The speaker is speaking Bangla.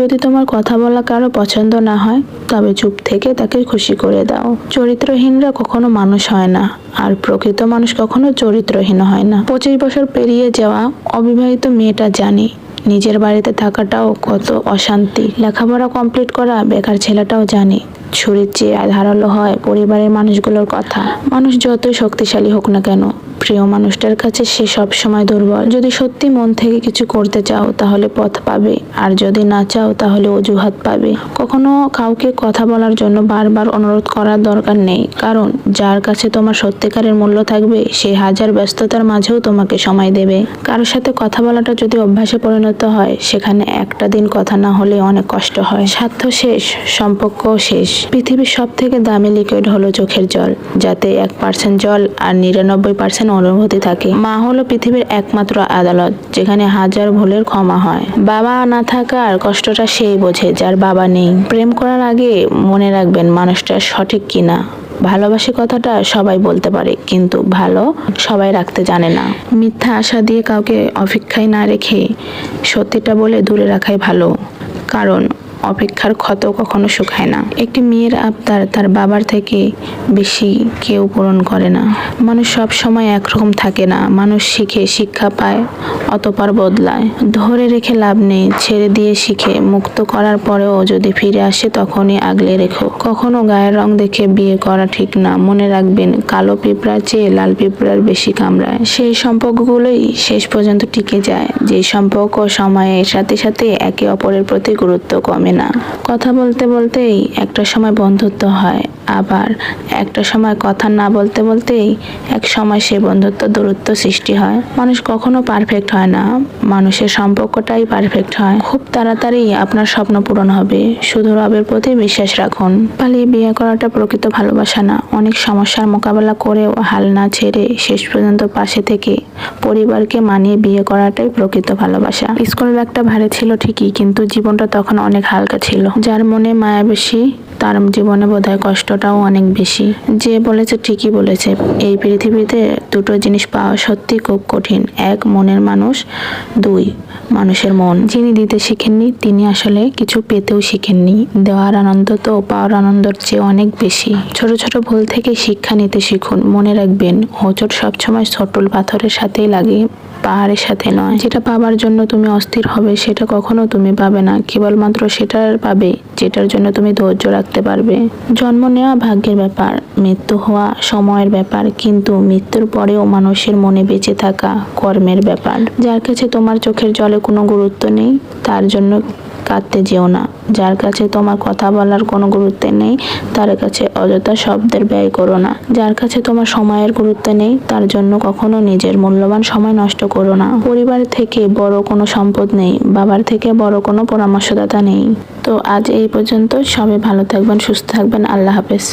যদি তোমার কথা বলা কারও পছন্দ না হয়, তবে চুপ থেকে তাকে খুশি করে দাও। চরিত্রহীনরা কখনো মানুষ হয় না, আর প্রকৃত মানুষ কখনো চরিত্রহীন হয় না। পঁচিশ বছর পেরিয়ে যাওয়া অবিবাহিত মেয়েটা জানি, নিজের বাড়িতে থাকাটাও কত অশান্তি। লেখাপড়া কমপ্লিট করা বেকার ছেলেটাও জানে, ছুরির চেয়ে ধারালো হয় পরিবারের মানুষগুলোর কথা। মানুষ যতই শক্তিশালী হোক না কেন প্রিয় মানুষটার কাছে সে সব সময় দুর্বল। যদি সত্যি মন থেকে কিছু করতে চাও, তাহলে পথ পাবে। আর যদি না চাও, তাহলে অজুহাত পাবে। কখনো কাউকে কথা বলার জন্য বারবার অনুরোধ করার দরকার নেই। কারণ, যার কাছে তোমার সত্যিকারের মূল্য থাকবে, সে হাজার ব্যস্ততার মাঝেও তোমাকে সময় দেবে। কারোর সাথে কথা বলাটা যদি অভ্যাসে পরিণত হয়, সেখানে একটা দিন কথা না হলে অনেক কষ্ট হয়। স্বার্থ শেষ, সম্পর্ক শেষ। পৃথিবীর সব থেকে দামি লিকুইড হলো চোখের জল, যাতে এক পার্সেন্ট জল আর নিরানব্বই পার্সেন্ট অনুভূতি থাকে। মা হলো পৃথিবীর একমাত্র আদালত, যেখানে হাজার ভুলের ক্ষমা হয়। বাবা না থাকার কষ্টটা সেই বোঝে, যার বাবা নেই। প্রেম করার আগে মনে রাখবেন মানুষটা সঠিক কিনা। ভালোবাসি কথাটা সবাই বলতে পারে, কিন্তু ভালো সবাই রাখতে জানে না। মিথ্যা আশা দিয়ে কাউকে অপেক্ষায় না রেখে সত্যিটা বলে দূরে রাখাই ভালো। কারণ অপেক্ষার ক্ষত কখনো শুকায় না। একটি মেয়ের আবদার তার বাবার থেকে বেশি কেউ পূরণ করে না। মানুষ সব সময় একরকম থাকে না। মানুষ শিখে শিক্ষা পায়, অতপর বদলায়। ধরে রেখে লাভ নেই। ছেড়ে দিয়ে শিখে। মুক্ত করার পরেও যদি ফিরে আসে, তখনই আগলে রেখো। কখনো গায়ের রং দেখে বিয়ে করা ঠিক না। মনে রাখবেন, কালো পিঁপড়ার চেয়ে লাল পিঁপড়ার বেশি কামড়ায়। সেই সম্পর্কগুলোই শেষ পর্যন্ত টিকে যায়। যে সম্পর্ক সময়ের সাথে সাথে একে অপরের প্রতি গুরুত্ব কমে। না। কথা বলতে বলতেই একটা সময় বন্ধুত্ব হয়। আবার একটা সময় কথা না বলতে বলতেই এক সময় সে বন্ধুত্ব দূরত্ব সৃষ্টি হয়। মানুষ কখনো পারফেক্ট হয় না। মানুষের সম্পর্কটাই পারফেক্ট হয়। খুব তাড়াতাড়ি আপনার স্বপ্ন পূরণ হবে। শুধু রবের প্রতি বিশ্বাস রাখুন। পালিয়ে বিয়ে করাটা প্রকৃত ভালোবাসা না। অনেক সমস্যার মোকাবেলা করেও হাল না ছেড়ে শেষ পর্যন্ত পাশে থেকে পরিবারকে মানিয়ে বিয়ে করাটাই প্রকৃত ভালোবাসা। স্কুল ব্যাগটা ভারী ছিল ঠিকই, কিন্তু জীবনটা তখন অনেক হালকা ছিল। যার মনে মায়া বেশি, তার জীবনে বোধহয় কষ্টটাও অনেক বেশি। যে বলেছে ঠিকই বলেছে। এই পৃথিবীতে দুটো জিনিস পাওয়া সত্যি খুব কঠিন। এক, মনের মানুষ। দুই, মানুষের মন। যিনি দিতে শিখেননি, তিনি আসলে কিছু পেতেও শিখেননি। দেওয়ার আনন্দ তো পাওয়ার আনন্দর চেয়ে অনেক বেশি। ছোট ছোট ভুল থেকে শিক্ষা নিতে শিখুন। মনে রাখবেন, হোঁচট সবসময় ছোটল পাথরের সাথেই লাগে, পাহাড়ের সাথে নয়। যেটা পাবার জন্য তুমি অস্থির হবে, সেটা কখনো তুমি পাবে না। কেবলমাত্র সেটার পাবে, যেটার জন্য তুমি ধৈর্য রাখতে পারবে। জন্ম নেওয়া ভাগ্যের ব্যাপার, মৃত্যু হওয়া সময়ের ব্যাপার, কিন্তু মৃত্যুর পরেও মানুষের মনে বেঁচে থাকা কর্মের ব্যাপার। যার কাছে তোমার চোখের জলে কোনো গুরুত্ব নেই, তার জন্য কাঁদতে যেও না। যার কাছে তোমার কথা বলার কোনো গুরুত্ব নেই, তার কাছে অযথা শব্দের ব্যয় করো না। যার কাছে তোমার সময়ের গুরুত্ব নেই, তার জন্য কখনো নিজের মূল্যবান সময় নষ্ট করো না। পরিবার থেকে বড় কোনো সম্পদ নেই, বাবার থেকে বড় কোনো পরামর্শদাতা নেই। তো আজ এই পর্যন্ত সবাই ভালো থাকবেন, সুস্থ থাকবেন। আল্লাহ হাফেজ।